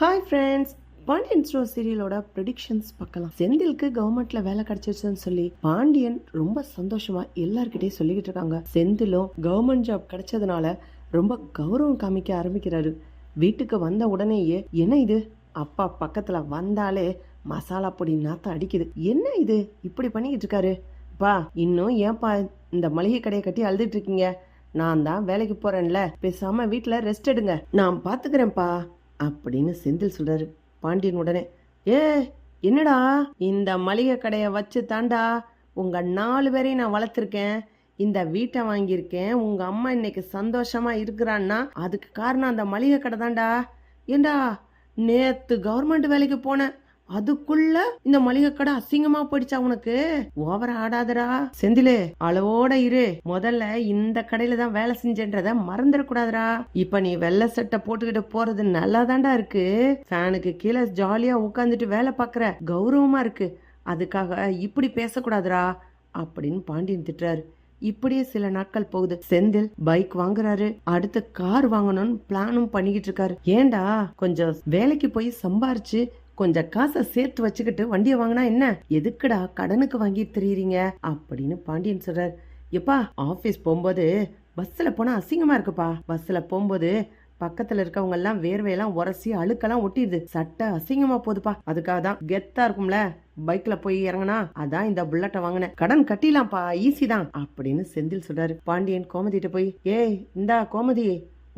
Hi friends Pandian store சீரியலோட predictions பார்க்கலாம். செந்திலுக்கு கவர்மெண்ட்ல வேலை கிடைச்சிருச்சுன்னு சொல்லி பாண்டியன் ரொம்ப சந்தோஷமா எல்லார்கிட்டயும் சொல்லிக்கிட்டு இருக்காங்க. செந்திலும் கவர்மெண்ட் ஜாப் கிடைச்சதுனால ரொம்ப கௌரவம் காமிக்க ஆரம்பிக்கிறாரு. வீட்டுக்கு வந்த உடனேயே என்ன இது? அப்பா பக்கத்துல வந்தாலே மசாலா பொடி நாத்தம் அடிக்குது. என்ன இது? இப்படி பண்ணிக்கிட்டு இருக்காரு? பா இன்னும் ஏன்பா இந்த மளிகை கடையை கட்டி அழுதுட்டு இருக்கீங்க? நான் தான் வேலைக்கு போறேன்ல. பேசாம வீட்டுல ரெஸ்ட் எடுங்க. நான் பாத்துக்கிறேன்ப்பா. அப்படின்னு செந்தில் சொல்கிறாரு பாண்டியன் உடனே. ஏ என்னடா? இந்த மளிகை கடையை வச்சு தாண்டா உங்கள் நாலு பேரையும் நான் வளர்த்துருக்கேன். இந்த வீட்டை வாங்கியிருக்கேன். உங்கள் அம்மா இன்னைக்கு சந்தோஷமாக இருக்கிறான்னா அதுக்கு காரணம் அந்த மளிகை கடை தான்டா. ஏண்டா நேற்று கவர்மெண்ட் வேலைக்கு போனேன். அதுக்குள்ள இந்த மளிகை கடை அசிங்கமா போயிடுச்சா உனக்கு? ஓவர ஆடாதடா. செந்திலே அளவோட இரு. முதல்ல இந்த கடையில தான் வேலை செஞ்சேன்றத மறந்துடக்கூடாதுடா. இப்ப நீ வெள்ளை சட்டை போட்டுக்கிட்டு போறது நல்லாதான்டா இருக்கு. ஃபேனுக்கு கீழே ஜாலியா உட்காந்துட்டு வேலை பாக்குற கௌரவமா இருக்கு. அதுக்காக இப்படி பேசக்கூடாதுடா அப்படின்னு பாண்டியன் திட்டுறாரு. இப்படியே சில நாட்கள் போகுது. செந்தில் பைக் வாங்குறாரு. அடுத்து கார் வாங்கணும்னு பிளானும் பண்ணிக்கிட்டு இருக்காரு. ஏன்டா கொஞ்சம் வேலைக்கு போய் சம்பாரிச்சு கொஞ்சம் காசை சேர்த்து வச்சுக்கிட்டு வண்டியை வாங்கினா என்ன? எதுக்குடா கடனுக்கு வாங்கிட்டு தெரியுறீங்க? அப்படின்னு பாண்டியன் சொல்றார். எப்பா ஆஃபீஸ் போகும்போது பஸ்ஸில் போனால் அசிங்கமாக இருக்குப்பா. பஸ்ஸில் போகும்போது பக்கத்துல இருக்கவங்க எல்லாம் வேர்வையெல்லாம் உரசி அழுக்கெல்லாம் ஒட்டிடுது. சட்டை அசிங்கமா போகுதுப்பா. அதுக்காக தான் கெத்தா இருக்கும்ல. பைக்ல போய் இறங்கினா அதான் இந்த புல்லட்டை வாங்கினேன். கடன் கட்டிலாம்ப்பா ஈஸி தான் அப்படின்னு செந்தில் சொல்றாரு. பாண்டியன் கோமதிட்டு போய் ஏய் இந்தா கோமதி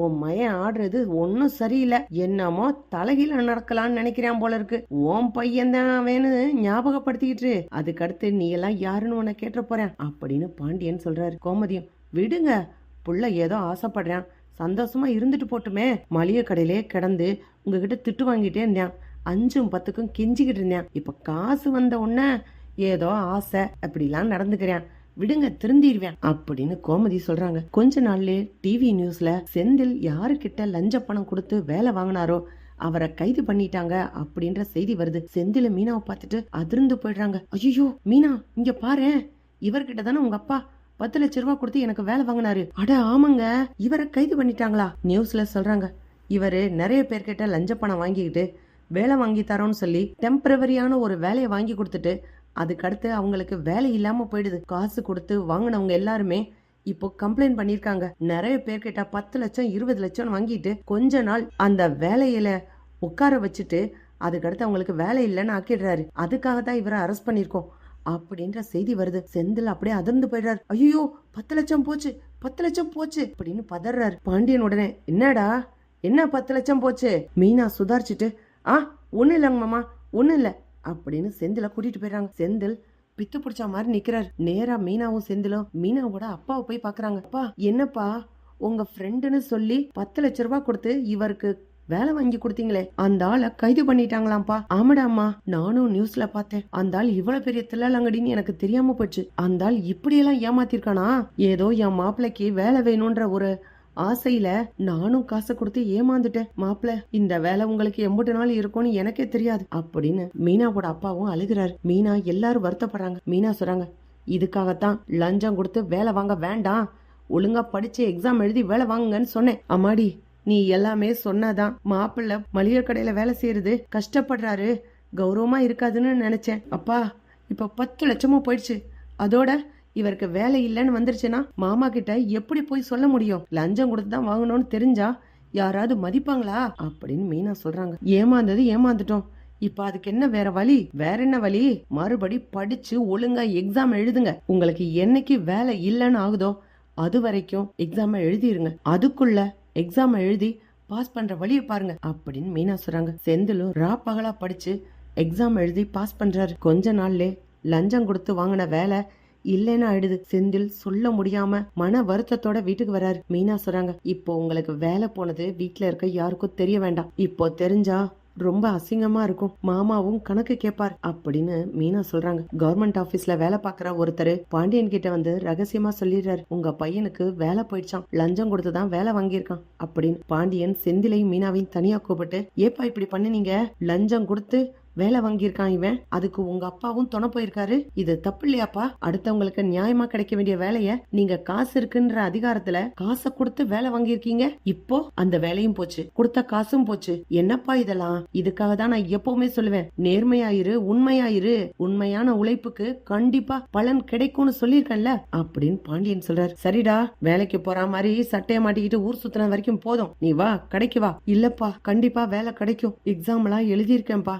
உன் மயன் ஆடுறது ஒன்றும் சரியில்லை. என்னமோ தலைகீழ நடக்கலாம்னு நினைக்கிறான் போல இருக்கு. ஓம் பையன் தான் வேணும் ஞாபகப்படுத்திக்கிட்டு. அதுக்கடுத்து நீ எல்லாம் யாருன்னு உன்னை கேட்ட போறேன் அப்படின்னு பாண்டியன் சொல்றாரு. கோமதியும் விடுங்க. புள்ள ஏதோ ஆசைப்படுறான். சந்தோஷமா இருந்துட்டு போட்டுமே. மளிகை கடையிலே கிடந்து உங்ககிட்ட திட்டு வாங்கிட்டே இருந்தேன். அஞ்சும் பத்துக்கும் கெஞ்சிக்கிட்டு இருந்தேன். இப்ப காசு வந்த உடனே ஏதோ ஆசை. அப்படிலாம் நடந்துக்கிறேன். விடுங்க திருந்திடுவேன் அப்படின்னு கோமதி சொல்றாங்க. கொஞ்ச நாள்லயே டிவி நியூஸ்ல செந்தில் யாருக்கிட்ட லஞ்ச பணம் கொடுத்து வேலை வாங்கினாரோ அவரை கைது பண்ணிட்டாங்க அப்படின்ற செய்தி வருது. செந்தில மீனாவை பார்த்துட்டு அதிர்ந்து போயிடுறாங்க. ஐயோ மீனா இங்க பாரு. இவர்கிட்ட தானே உங்க அப்பா பத்து லட்ச ரூபா கொடுத்து எனக்கு வேலை வாங்கினாரு. அட ஆமாங்க. இவரை கைது பண்ணிட்டாங்களா? நியூஸ்ல சொல்றாங்க. இவரு நிறைய பேர்கிட்ட லஞ்ச பணம் வாங்கிக்கிட்டு வேலை வாங்கி தரோன்னு சொல்லி டெம்பரவரியான ஒரு வேலையை வாங்கி கொடுத்துட்டு அதுக்கடுத்து அவங்களுக்கு வேலை இல்லாம போயிடுது. காசு கொடுத்து வாங்கினவங்க எல்லாருமே இப்போ கம்ப்ளைண்ட் பண்ணிருக்காங்க நிறைய பேர்கிட்ட பத்து லட்சம் இருபது லட்சம் வாங்கிட்டு கொஞ்ச நாள் அந்த வேலையில உட்கார வச்சுட்டு அதுக்கடுத்து அவங்களுக்கு வேலை இல்லைன்னு ஆக்கிடுறாரு. அதுக்காக தான் இவரை அரெஸ்ட் பண்ணிருக்கோம் அப்படின்ற செய்தி வருது. செந்தில் அப்படியே அதிர்ந்து போயிடுறாரு. ஐயோ பத்து லட்சம் போச்சு பத்து லட்சம் போச்சு அப்படின்னு பதறாரு. பாண்டியன் உடனே என்னடா என்ன பத்து லட்சம் போச்சு? மீனா சுதாரிச்சுட்டு ஆ ஒன்றும் இல்லைங்க மாமா ஒன்றும் இல்லை. அப்படின்னு செந்தில கூட்டிட்டு போயிடுறாங்க. செந்தில் பித்து பிடிச்ச மாதிரி நிக்கிறார். நேரா மீனாவும் செந்திலும் மீனாவோட அப்பாவை போய் பாக்குறாங்க. அப்பா என்னப்பா உங்க ஃப்ரெண்டுன்னு சொல்லி பத்து லட்ச ரூபாய் கொடுத்து இவருக்கு வேலை வாங்கி கொடுத்தீங்களே. அந்த ஆளை கைது பண்ணிட்டாங்களாம்ப்பா. ஆமாடா அம்மா நானும் நியூஸ்ல பார்த்தேன். அந்த ஆள் இவ்வளவு பெரிய தில்லாலங்கடின்னு எனக்கு தெரியாம போச்சு. அந்த ஆள் இப்படியெல்லாம் ஏமாத்திருக்கானா? ஏதோ என் மாப்பிள்ளைக்கு வேலை வேணும்ன்ற ஒரு ஆசையில நானும் காசை கொடுத்து ஏமாந்துட்டேன். மாப்பிள்ள இந்த வேலை உங்களுக்கு எம்புட்டு நாள் இருக்கும்னு எனக்கே தெரியாது அப்படின்னு மீனாவோட அப்பாவும் அழுகிறாரு. மீனா எல்லாரும் வருத்தப்படுறாங்க. மீனா சொல்றாங்க இதுக்காகத்தான் லஞ்சம் கொடுத்து வேலை வாங்க வேண்டாம். ஒழுங்கா படிச்சு எக்ஸாம் எழுதி வேலை வாங்குங்கன்னு சொன்னேன். அம்மாடி நீ எல்லாமே சொன்னாதான் மாப்பிள்ள மளிகை கடையில வேலை செய்யறது கஷ்டப்படுறாரு. கௌரவமா இருக்காதுன்னு நினைச்சேன். அப்பா இப்ப பத்து லட்சமும் போயிடுச்சு. அதோட இவருக்கு வேலை இல்லைன்னு வந்துருச்சுன்னா மாமா கிட்ட எப்படி போய் சொல்ல முடியும்? லஞ்சம் கொடுத்து தான் வாங்கணும்னு தெரிஞ்சா யாராவது மதிப்பாங்களா? அப்படின்னு மீனா சொல்றாங்க. ஏமாந்தது ஏமாந்துட்டோம். இப்ப அதுக்கு என்ன வேற வழி? வேற என்ன வழி? மறுபடி படிச்சு ஒழுங்கா எக்ஸாம் எழுதுங்க. உங்களுக்கு என்னைக்கு வேலை இல்லைன்னு ஆகுதோ அது வரைக்கும் எக்ஸாம் எழுதிருங்க. அதுக்குள்ள எக்ஸாம் எழுதி பாஸ் பண்ற வழியை பாருங்க அப்படின்னு மீனா சொல்றாங்க. செந்திலும் ரா பகலா படிச்சு எக்ஸாம் எழுதி பாஸ் பண்றாரு. கொஞ்ச நாள்லே லஞ்சம் கொடுத்து வாங்கின வேலை இல்லைன்னு ஆயிடுது. செந்தில் சொல்ல முடியாம மன வருத்தத்தோட வீட்டுக்கு வராரு. மீனா சொல்றாங்க இப்போ உங்களுக்கு வேலை போனது வீட்டுல இருக்க யாருக்கும் தெரிய வேண்டாம். இப்போ தெரிஞ்சா ரொம்ப அசிங்கமா இருக்கும். மாமாவும் கணக்கு கேட்பார் அப்படின்னு மீனா சொல்றாங்க. கவர்மெண்ட் ஆபீஸ்ல வேலை பாக்குற ஒருத்தர் பாண்டியன் கிட்ட வந்து ரகசியமா சொல்லிடுறாரு. உங்க பையனுக்கு வேலை போயிடுச்சான் லஞ்சம் கொடுத்துதான் வேலை வாங்கியிருக்கான். அப்படின்னு பாண்டியன் செந்திலையும் மீனாவையும் தனியா கூப்பிட்டு ஏப்பா இப்படி பண்ணுனீங்க? லஞ்சம் கொடுத்து வேலை வாங்கியிருக்கான் இவன். அதுக்கு உங்க அப்பாவும் துணை போயிருக்காரு. இது தப்பு இல்லையாப்பா அடுத்தவங்களுக்கு நியாயமா கிடைக்க வேண்டிய வேலைய நீங்க காசு இருக்குன்ற அதிகாரத்துல காசை கொடுத்து வேலை வாங்கியிருக்கீங்க. இப்போ அந்த வேலையும் போச்சு. கொடுத்த காசும் போச்சு. என்னப்பா இதெல்லாம்? இதுக்காக தான் நான் எப்பவுமே சொல்லுவேன். நேர்மையாயிரு உண்மையாயிரு. உண்மையான உழைப்புக்கு கண்டிப்பா பலன் கிடைக்கும்னு சொல்லியிருக்கேன்ல? அப்படின்னு பாண்டியன் சொல்றாரு. சரிடா வேலைக்கு போற மாதிரி சட்டைய மாட்டிக்கிட்டு ஊர் சுத்தின வரைக்கும் போதும். நீ வா கடைக்கு வா. இல்லப்பா கண்டிப்பா வேலை கிடைக்கும். எக்ஸாம் எல்லாம் எழுதியிருக்கேன்ப்பா.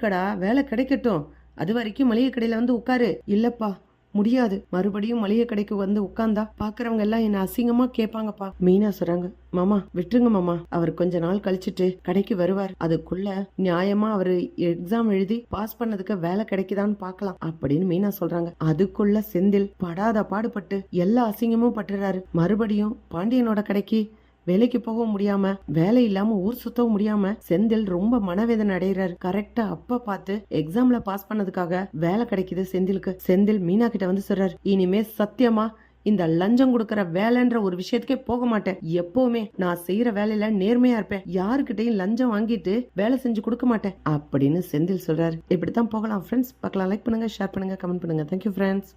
எழுதியிருக்கடா வேலை கிடைக்கட்டும். அது வரைக்கும் மளிகை கடையில வந்து உட்காரு. இல்லப்பா முடியாது. மறுபடியும் மளிகை கடைக்கு வந்து உட்கார்ந்தா பாக்குறவங்க எல்லாம் என்ன அசிங்கமா கேட்பாங்கப்பா. மீனா சொல்றாங்க மாமா விட்டுருங்க மாமா. அவர் கொஞ்ச நாள் கழிச்சிட்டு கடைக்கு வருவார். அதுக்குள்ள நியாயமா அவரு எக்ஸாம் எழுதி பாஸ் பண்ணதுக்கு வேலை கிடைக்குதான்னு பார்க்கலாம் அப்படின்னு மீனா சொல்றாங்க. அதுக்குள்ள செந்தில் படாத பாடுபட்டு எல்லா அசிங்கமும் பட்டுறாரு. மறுபடியும் பாண்டியனோட கடைக்கு வேலைக்கு போக முடியாம வேலை இல்லாம ஊர் சுத்தவும் முடியாம செந்தில் ரொம்ப மனவேதனை அடைகிறாரு. கரெக்டா அப்ப பார்த்து எக்ஸாம்ல பாஸ் பண்ணதுக்காக வேலை கிடைக்குது செந்திலுக்கு. செந்தில் மீனா கிட்ட வந்து சொல்றாரு இனிமே சத்தியமா இந்த லஞ்சம் கொடுக்கற வேலைன்ற ஒரு விஷயத்துக்கே போக மாட்டேன். எப்பவுமே நான் செய்யற வேலையில நேர்மையா இருப்பேன். யாருக்கிட்டையும் லஞ்சம் வாங்கிட்டு வேலை செஞ்சு கொடுக்க மாட்டேன். அப்படின்னு செந்தில் சொல்றாரு. இப்படித்தான் போகலாம். ஃப்ரெண்ட்ஸ் பார்க்கலாம். லைக் பண்ணுங்க ஷேர் பண்ணுங்க கமெண்ட் பண்ணுங்க. Thank you friends